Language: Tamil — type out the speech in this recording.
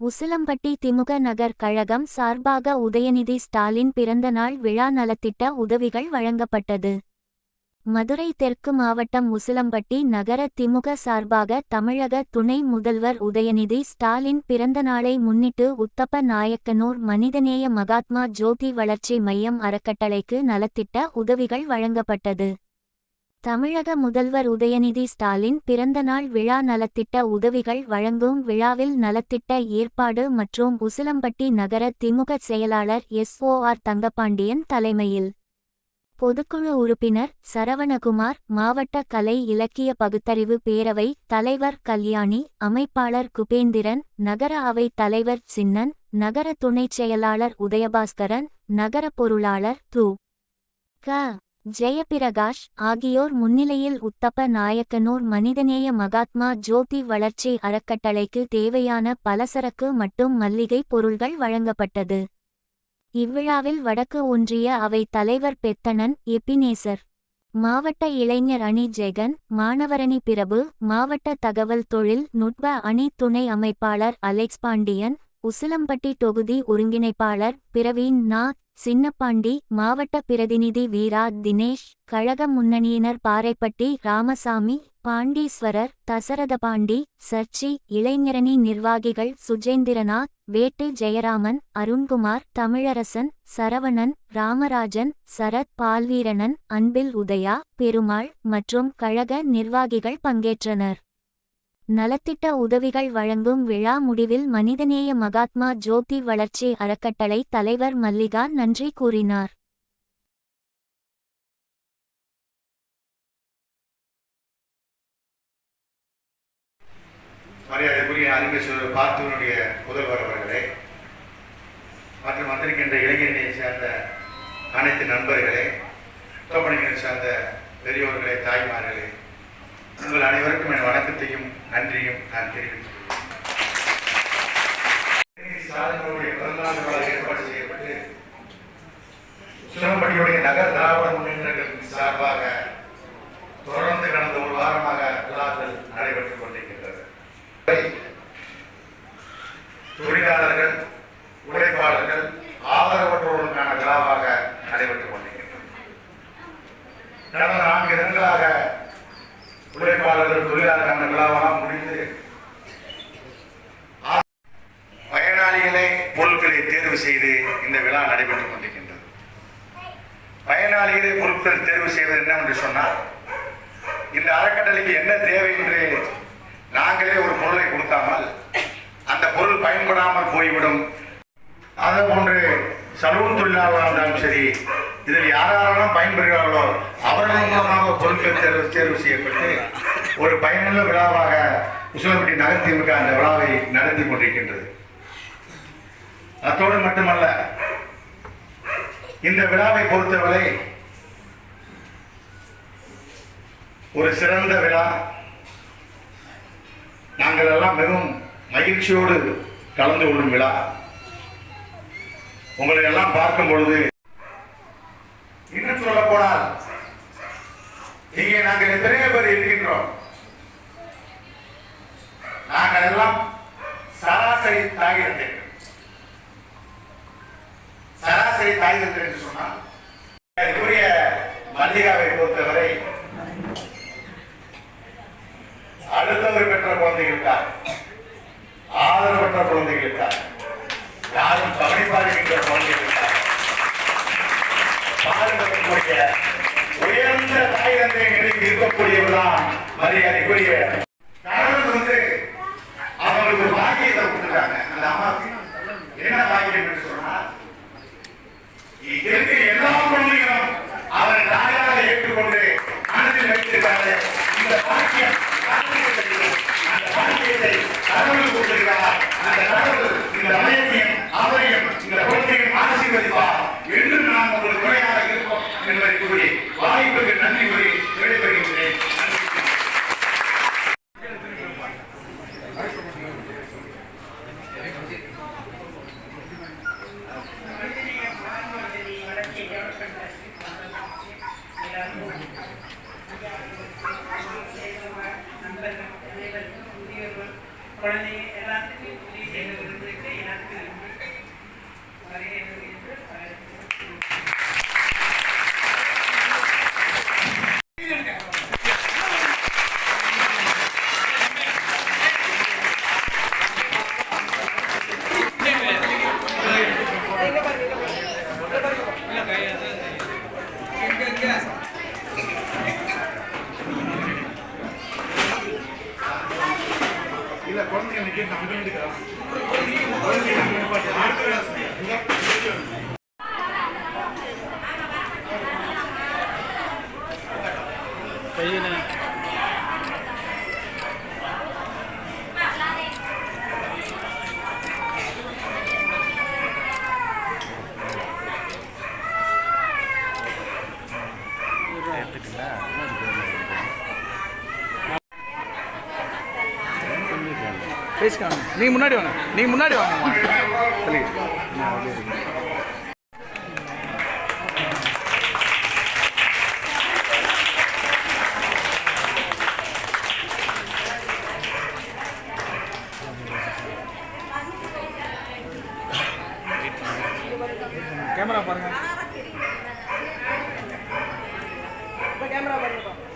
உசிலம்பட்டி திமுக நகர் கழகம் சார்பாக உதயநிதி ஸ்டாலின் பிறந்தநாள் விழா நலத்திட்ட உதவிகள் வழங்கப்பட்டது. மதுரை தெற்கு மாவட்டம் உசிலம்பட்டி நகர திமுக சார்பாக தமிழக துணை முதல்வர் உதயநிதி ஸ்டாலின் பிறந்தநாளை முன்னிட்டு உத்தப்ப நாயக்கனூர் மனிதநேய மகாத்மா ஜோதி வளர்ச்சி மையம் அறக்கட்டளைக்கு நலத்திட்ட உதவிகள் வழங்கப்பட்டது. தமிழக முதல்வர் உதயநிதி ஸ்டாலின் பிறந்தநாள் விழா நலத்திட்ட உதவிகள் வழங்கும் விழாவில் நலத்திட்ட ஏற்பாடு மற்றும் உசிலம்பட்டி நகர திமுக செயலாளர் எஸ் ஓ ஆர் தங்கபாண்டியன் தலைமையில். பொதுக்குழு உறுப்பினர் சரவணகுமார் மாவட்ட கலை இலக்கிய பகுத்தறிவு பேரவை தலைவர் கல்யாணி அமைப்பாளர் குபேந்திரன் நகர அவை தலைவர் சின்னன் நகர துணைச் செயலாளர் உதயபாஸ்கரன் நகர பொருளாளர் து. க. ஜெயபிரகாஷ் ஆகியோர் முன்னிலையில் உத்தப்ப நாயக்கனூர் மனிதநேய மகாத்மா ஜோதி வளர்ச்சி அறக்கட்டளைக்கு தேவையான பலசரக்கு மற்றும் மல்லிகை பொருள்கள் வழங்கப்பட்டது. இவ்விழாவில் வடக்கு ஒன்றிய அவை தலைவர் பெத்தனன் எபினேசர் மாவட்ட இளைஞர் அணி ஜெகன் மாணவரணி பிரபு மாவட்ட தகவல் தொழில் நுட்ப அணி துணை அமைப்பாளர் அலெக்ஸ் பாண்டியன் உசிலம்பட்டி தொகுதி ஒருங்கிணைப்பாளர் பிரவீன் நா. சின்னப்பாண்டி மாவட்ட பிரதிநிதி வீரா தினேஷ் கழக முன்னணியினர் பாறைப்பட்டி ராமசாமி பாண்டீஸ்வரர் தசரத பாண்டி சர்ச்சி இளைஞரணி நிர்வாகிகள் சுஜேந்திரநாத் வேட்டு ஜெயராமன் அருண்குமார் தமிழரசன் சரவணன் ராமராஜன் சரத் பால்வீரனன் அன்பில் உதயா பெருமாள் மற்றும் கழக நிர்வாகிகள் பங்கேற்றனர். நலத்திட்ட உதவிகள் வழங்கும் விழா முடிவில் மனிதநேய மகாத்மா ஜோதி வளர்ச்சி அறக்கட்டளை தலைவர் மல்லிகா நன்றி கூறினார். மரியாதைக்குரிய அவர்களே மற்றும் வந்திருக்கின்ற இளைஞர்களை சேர்ந்த அனைத்து நண்பர்களே தோப்பணிகளை சார்ந்த பெரியோர்களே தாய்மார்களே உங்கள் அனைவருக்கும் என் வணக்கத்தையும் நன்றியும் நான் தெரிவித்துள்ளேன் ஏற்பாடு செய்யப்பட்டு சிலம்பட்டியுடைய நகர் திராவிட முன்னேற்றங்கள் சார்பாக தொடர்ந்து கடந்த ஒரு வாரமாக விழாக்கள் நடைபெற்றுக் கொண்டிருக்கின்றது தொழிலாளர்கள் உழைப்பாளர்கள் ஆதரவற்றோருக்கான விழாவாக நடைபெற்றுக் கொண்டிருக்கின்றன. கடந்த நான்கு தினங்களாக உழைப்பாளர்கள் தொழிலாளர்கள் விழாவெல்லாம் முடிந்து பயனாளிகளை பொருட்களை தேர்வு செய்து இந்த விழா நடைபெற்றுக் கொண்டிருக்கின்றது. பயனாளிகளை பொருட்கள் தேர்வு செய்வது என்னவென்று சொன்னால் இந்த அறக்கட்டளைக்கு என்ன தேவை என்று நாங்களே ஒரு பொருளை கொடுக்காமல் அந்த பொருள் பயன்படாமல் போய்விடும். அதே போன்று சலூன் தொழிலாளராக இருந்தாலும் சரி இதில் யாராலும் பயன்பெறுகிறார்களோ அவர்கள் மூலமாக பொருட்கள் தேர்வு தேர்வு செய்யப்பட்டு நல்ல விழாவாக உசிலம்பட்டி நகர் திமுக அந்த விழாவை நடத்தி கொண்டிருக்கின்றது. அத்தோடு மட்டுமல்ல இந்த விழாவை பொறுத்தவரை ஒரு சிறந்த விழா. நாங்கள் எல்லாம் மிகவும் மகிழ்ச்சியோடு கலந்து கொள்ளும் விழா. உங்களை எல்லாம் பார்க்கும் பொழுது இன்னும் சொல்ல போனால் இங்கே நாங்கள் எத்தனையோ பேர் இருக்கின்றோம். நாங்கள் எல்லாம் சராசரி தாய்கள் சராசரி தாய்கள் என்று சொன்னால் இதுக்குரிய மல்லிகாவை பொறுத்தவரை அடுத்தவர் பெற்ற குழந்தைகளுக்காக ஆதரவற்ற குழந்தைகளுக்காக யாரும் கவனிப்பாருக்கின்ற குழந்தைகளுக்காக பாதுகாக்கக்கூடிய உயர்ந்த தாய் தந்தைகளுக்கு இருக்கக்கூடியவர்தான் மரியாதைக்குரிய vai colher. இல்ல குழந்தைங்க நிக்கிட்டு நம்ம எடுக்கலாம் குழந்தைங்க அடுத்த கிளாஸ் கையில எடுத்துக்கலாம் பேசிக்காங்க நீங்கள் முன்னாடி வாங்க. நீங்கள் முன்னாடி வாங்க சொல்லி கேமரா பாருங்க. கேமரா பாருங்க.